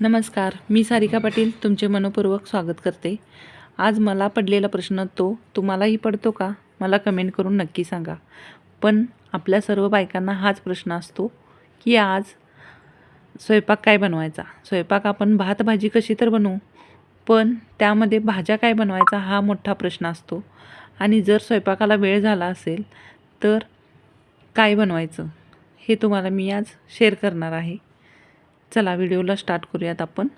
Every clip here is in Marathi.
नमस्कार मी सारिका पाटील तुमचे मनपूर्वक स्वागत करते. आज मला पडलेला प्रश्न तो तुम्हालाही पडतो का? मला कमेंट करून नक्की सांगा. पण आपल्या सर्व बायकांना हाच प्रश्न असतो की आज स्वयंपाक काय बनवायचा? स्वयंपाक आपण भात भाजी कशी तर बनवू? पण त्यामध्ये भाज्या काय बनवायचा हा मोठा प्रश्न असतो. आणि जर स्वयंपाकाला वेळ झाला असेल तर काय बनवायचं हे तुम्हाला मी आज शेअर करणार आहे. चला व्हिडिओला स्टार्ट करूयात आपण.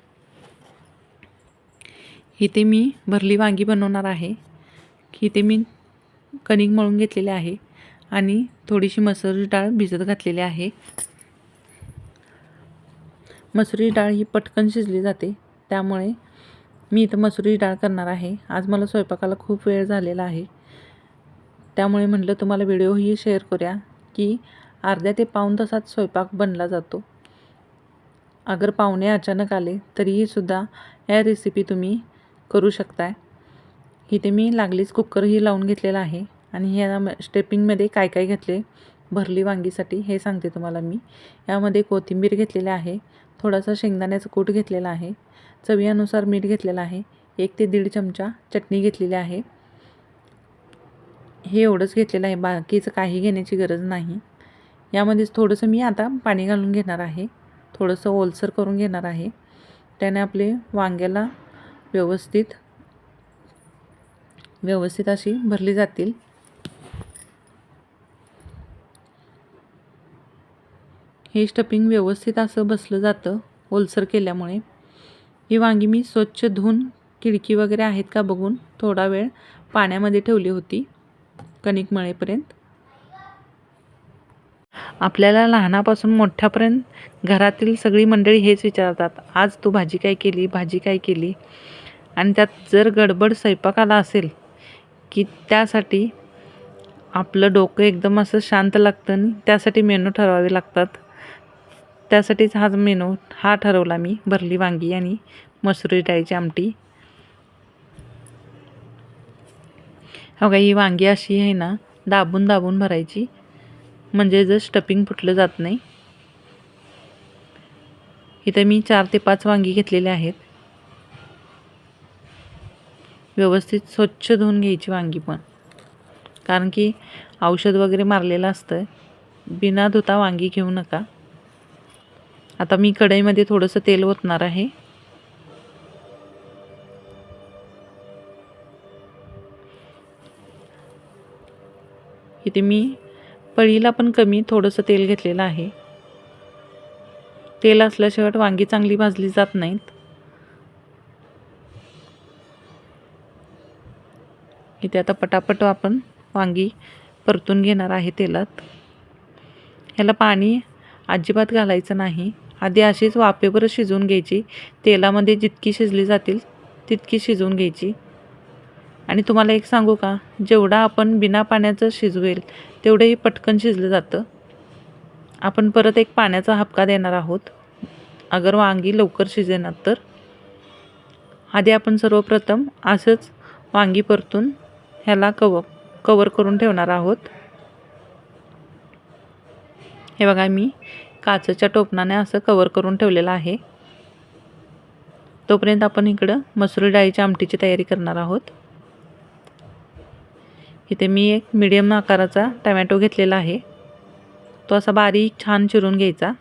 इथे मी भरली वांगी बनवणार आहे. इथे मी कणिक मळून घेतलेले आहे आणि थोडीशी मसुरी डाळ भिजत घातलेली आहे. मसुरी डाळ ही पटकन शिजली जाते त्यामुळे मी इथं मसुरी डाळ करणार आहे. आज मला स्वयंपाकाला खूप वेळ झालेला आहे. त्यामुळे म्हटलं तुम्हाला व्हिडिओही शेअर करूया की अर्ध्या ते पाऊण तासात स्वयंपाक बनला जातो. अगर पाहुणे अचानक आले तरीही सुद्धा या रेसिपी तुम्ही करू शकताय. इथे मी लागलीच कुकरही लावून घेतलेला आहे आणि ह्या स्टेपिंगमध्ये काय काय घेतले भरली वांगीसाठी हे सांगते तुम्हाला मी. यामध्ये कोथिंबीर घेतलेली आहे थोडासा शेंगदाण्याचा कूट घेतलेला आहे चवीनुसार मीठ घेतलेलं आहे एक ते दीड चमचा चटणी घेतलेली आहे. हे एवढंच घेतलेलं आहे बाकीचं काही घेण्याची गरज नाही. यामध्येच थोडंसं मी आता पाणी घालून घेणार आहे. थोडंसं ओलसर करून घेणार आहे. त्याने आपले वांग्याला व्यवस्थित व्यवस्थित अशी भरली जातील. हे स्टपिंग व्यवस्थित असं बसलं जातं ओलसर केल्यामुळे. ही वांगी मी स्वच्छ धुवून खिडकी वगैरे आहेत का बघून थोडा वेळ पाण्यामध्ये ठेवली होती कणिक मळेपर्यंत. आपल्याला लहानापासून मोठ्यापर्यंत घरातील सगळी मंडळी हेच विचारतात आज तू भाजी काय केली? भाजी काय केली? आणि त्यात जर गडबड स्वयंपाकाला असेल की त्यासाठी आपलं डोकं एकदम असं शांत लागतं आणि त्यासाठी मेनू ठरवावे लागतात. त्यासाठीच हाच मेनू हा ठरवला मी भरली वांगी आणि मसुरी डाळीची आमटी. हो का ही वांगी अशी आहे ना दाबून दाबून भरायची. म्हणजे जर स्टपिंग फुटलं जात नाही. इथं मी चार ते पाच वांगी घेतलेले आहेत. व्यवस्थित स्वच्छ धुवून घ्यायची वांगी पण. कारण की औषध वगैरे मारलेलं असतं. बिना धुता वांगी घेऊ नका. आता मी कढईमध्ये थोडंसं तेल ओतणार आहे. इथे मी पळीला पण कमी थोडंसं तेल घेतलेलं आहे. तेल असल्याशिवाय वांगी चांगली भाजली जात नाहीत. इथे आता पटापट आपण वांगी परतून घेणार आहे तेलात. ह्याला पाणी अजिबात घालायचं नाही. आधी अशीच वाफेवरच शिजवून घ्यायची. तेलामध्ये जितकी शिजली जातील तितकी शिजवून घ्यायची. आणि तुम्हाला एक सांगू का? जेवढा आपण बिना पाण्याचं शिजवेल तेवढंही पटकन शिजलं जातं. आपण परत एक पाण्याचा हपका देणार आहोत. अगर वांगी लवकर शिजेनात तर. आधी आपण सर्वप्रथम असंच वांगी परतून ह्याला कव कवर करून ठेवणार आहोत. हे बघा मी काचेच्या टोपणाने असं कवर करून ठेवलेलं आहे. तोपर्यंत आपण इकडं मसुरी डाळीच्या आमटीची तयारी करणार आहोत. इथे मी एक मिडियम आकाराचा टमॅटो घेतलेला आहे. तो असा बारीक छान चिरून घ्यायचा.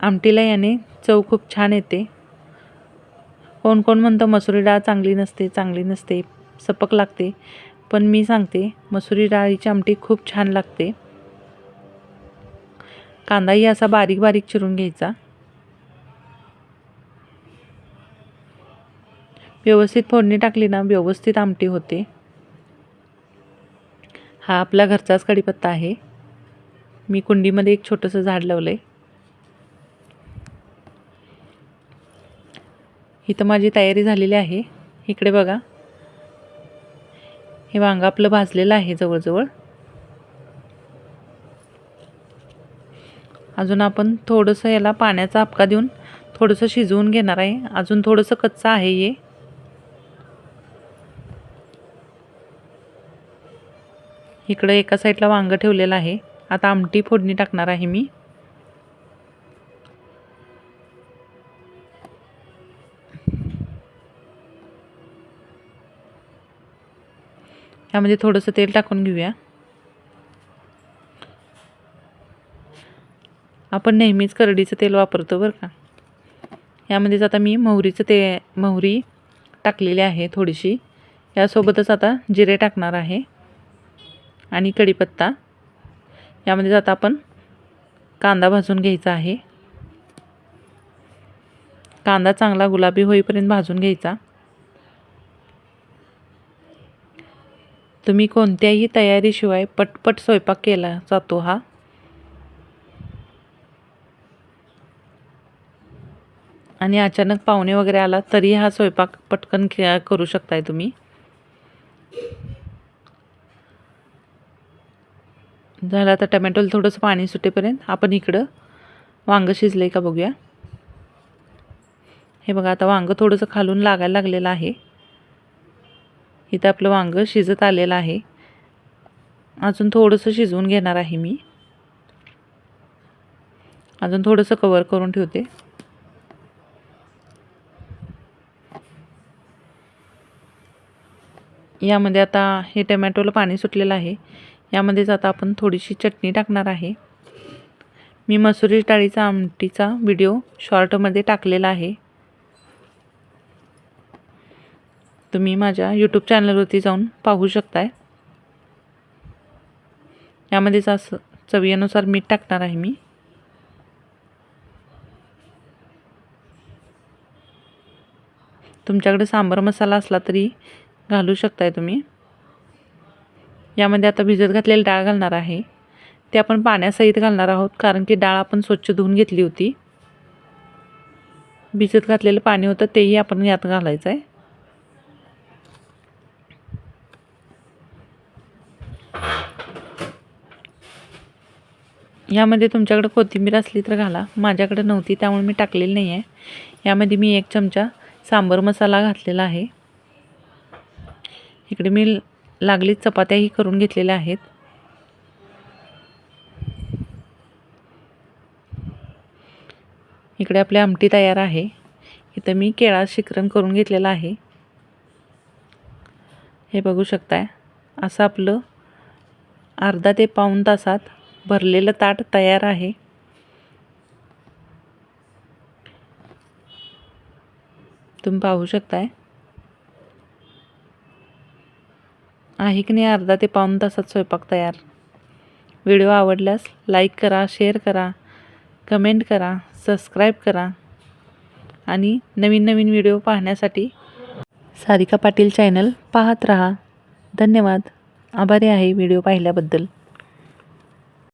आमटीला याने चव खूप छान येते. कोण कोण म्हणतं मसुरी डाळ चांगली नसते चांगली नसते सपक लागते. पण मी सांगते मसुरी डाळीची आमटी खूप छान लागते. कांदाही असा बारीक बारीक चिरून घ्यायचा. व्यवस्थित फोडणी टाकली ना व्यवस्थित आमटी होते. हा आपला घरचाच कढीपत्ता आहे. मी कुंडीमध्ये एक छोटंसं झाड लावलं आहे इथं माझी तयारी झालेली आहे. इकडे बघा. हे वांग आपलं भाजलेलं आहे जवळजवळ. अजून आपण थोडंसं याला पाण्याचा आपका देऊन थोडंसं शिजवून घेणार आहे. अजून थोडंसं कच्चं आहे हे. इकडं एका साईडला वांगं ठेवलेलं आहे. आता आमटी फोडणी टाकणार आहे मी. यामध्ये थोडंसं तेल टाकून घेऊया. आपण नेहमीच करडीचं तेल वापरतो बरं का. यामध्येच आता मी मोहरीचं ते मोहरी टाकलेली आहे थोडीशी. यासोबतच आता जिरे टाकणार आहे. आणि कढीपत्ता. यामध्ये आता आपण कांदा भाजून घ्यायचा आहे. कांदा चांगला गुलाबी होईपर्यंत भाजून घ्यायचा. तुम्ही कोणत्याही तयारीशिवाय पटपट स्वयंपाक केला जातो हा. आणि अचानक पाहुणे वगैरे आला तरी हा स्वयंपाक पटकन करू शकताय तुम्ही. झालं आता टमॅटोला थोडंसं पाणी सुटेपर्यंत आपण इकडं वांगं शिजलं आहे का बघूया. हे बघा आता वांगं थोडंसं खालून लागायला लागलेलं आहे. इथं आपलं वांगं शिजत आलेलं आहे. अजून थोडंसं शिजवून घेणार आहे मी. अजून थोडंसं कवर करून ठेवते. यामध्ये आता हे टमॅटोला पाणी सुटलेलं आहे. यामध्येच आता आपण थोडीशी चटणी टाकणार आहे. मी मसुरी डाळीचा आमटीचा व्हिडिओ शॉर्टमध्ये टाकलेला आहे. तुम्ही माझ्या यूट्यूब चॅनलवरती जाऊन पाहू शकताय. यामध्येच असं चवीनुसार मीठ टाकणार आहे मी. तुमच्याकडे सांबार मसाला असला तरी घालू शकताय तुम्ही. यामध्ये आता भिजत घातलेली डाळ घालणार आहे. ते आपण पाण्यासहित घालणार आहोत कारण की डाळ आपण स्वच्छ धुवून घेतली होती. भिजत घातलेलं पाणी होतं तेही आपण यात घालायचं आहे यामध्ये तुमच्याकडे कोथिंबीर असली तर घाला. माझ्याकडे नव्हती त्यामुळे मी टाकलेली नाही आहे यामध्ये मी एक चमचा सांबर मसाला घातलेला आहे. इकडे मी लागलीच चपात्याही करून घेतलेल्या आहेत. इकडे आपली आमटी तयार आहे. इथं मी केळा शिकरण करून घेतलेलं आहे. हे बघू शकताय. असं आपलं अर्धा ते पाऊण तासात भरलेलं ताट तयार आहे. तुम्ही पाहू शकताय. आहे की नाही अर्धा ते पाऊण तासात स्वयंपाक तयार. व्हिडिओ आवडल्यास लाईक करा शेअर करा कमेंट करा सबस्क्राईब करा. आणि नवीन नवीन व्हिडिओ पाहण्यासाठी सारिका पाटील चॅनल पाहत रहा. धन्यवाद. आभारी आहे व्हिडिओ पाहिल्याबद्दल.